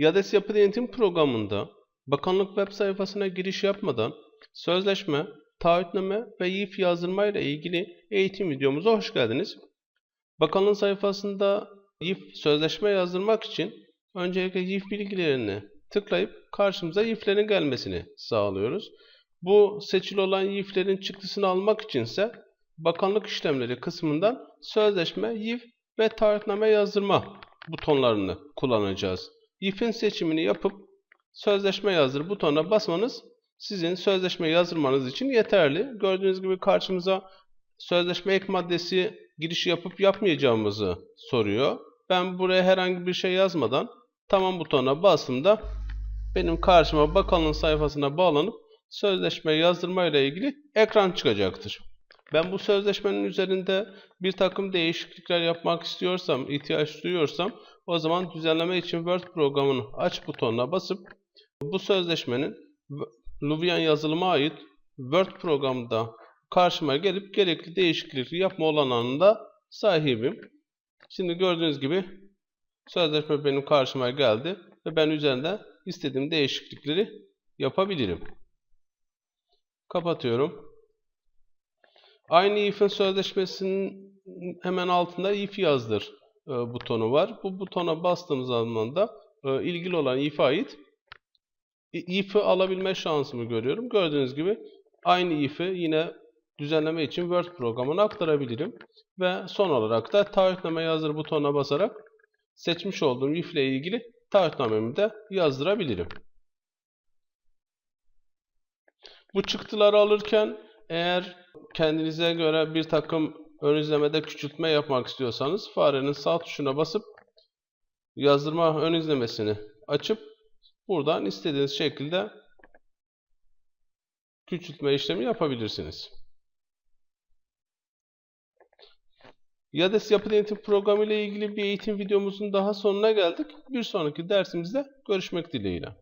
YADES Yapı Denetim Programı'nda bakanlık web sayfasına giriş yapmadan sözleşme, taahhütname ve YİF yazdırma ile ilgili eğitim videomuza hoş geldiniz. Bakanlığın sayfasında YİF sözleşme yazdırmak için öncelikle YİF bilgilerini tıklayıp karşımıza YİF'lerin gelmesini sağlıyoruz. Bu seçili olan YİF'lerin çıktısını almak içinse bakanlık işlemleri kısmından sözleşme, YİF ve taahhütname yazdırma butonlarını kullanacağız. YİF'in seçimini yapıp sözleşme yazdır butonuna basmanız sizin sözleşme yazdırmanız için yeterli. Gördüğünüz gibi karşımıza sözleşme ek maddesi girişi yapıp yapmayacağımızı soruyor. Ben buraya herhangi bir şey yazmadan tamam butonuna bastığımda benim karşıma bakanlığın sayfasına bağlanıp sözleşme yazdırma ile ilgili ekran çıkacaktır. Ben bu sözleşmenin üzerinde bir takım değişiklikler yapmak istiyorsam, ihtiyaç duyuyorsam o zaman düzenleme için Word programını aç butonuna basıp bu sözleşmenin Luvian yazılıma ait Word programında karşıma gelip gerekli değişiklikleri yapma olanağında sahibim. Şimdi gördüğünüz gibi sözleşme benim karşıma geldi ve ben üzerinde istediğim değişiklikleri yapabilirim. Kapatıyorum. Aynı if'in sözleşmesinin hemen altında if yazdır e, butonu var. Bu butona bastığım zaman da e, ilgili olan if'e ait if'i alabilme şansımı görüyorum. Gördüğünüz gibi aynı if'i yine düzenleme için Word programına aktarabilirim. Ve son olarak da taahhütname yazdır butonuna basarak seçmiş olduğum if ile ilgili taahhütnamemi de yazdırabilirim. Bu çıktıları alırken eğer kendinize göre bir takım ön izlemede küçültme yapmak istiyorsanız farenin sağ tuşuna basıp yazdırma ön izlemesini açıp buradan istediğiniz şekilde küçültme işlemi yapabilirsiniz. YADES Yapı Denetim Programı ile ilgili bir eğitim videomuzun daha sonuna geldik. Bir sonraki dersimizde görüşmek dileğiyle.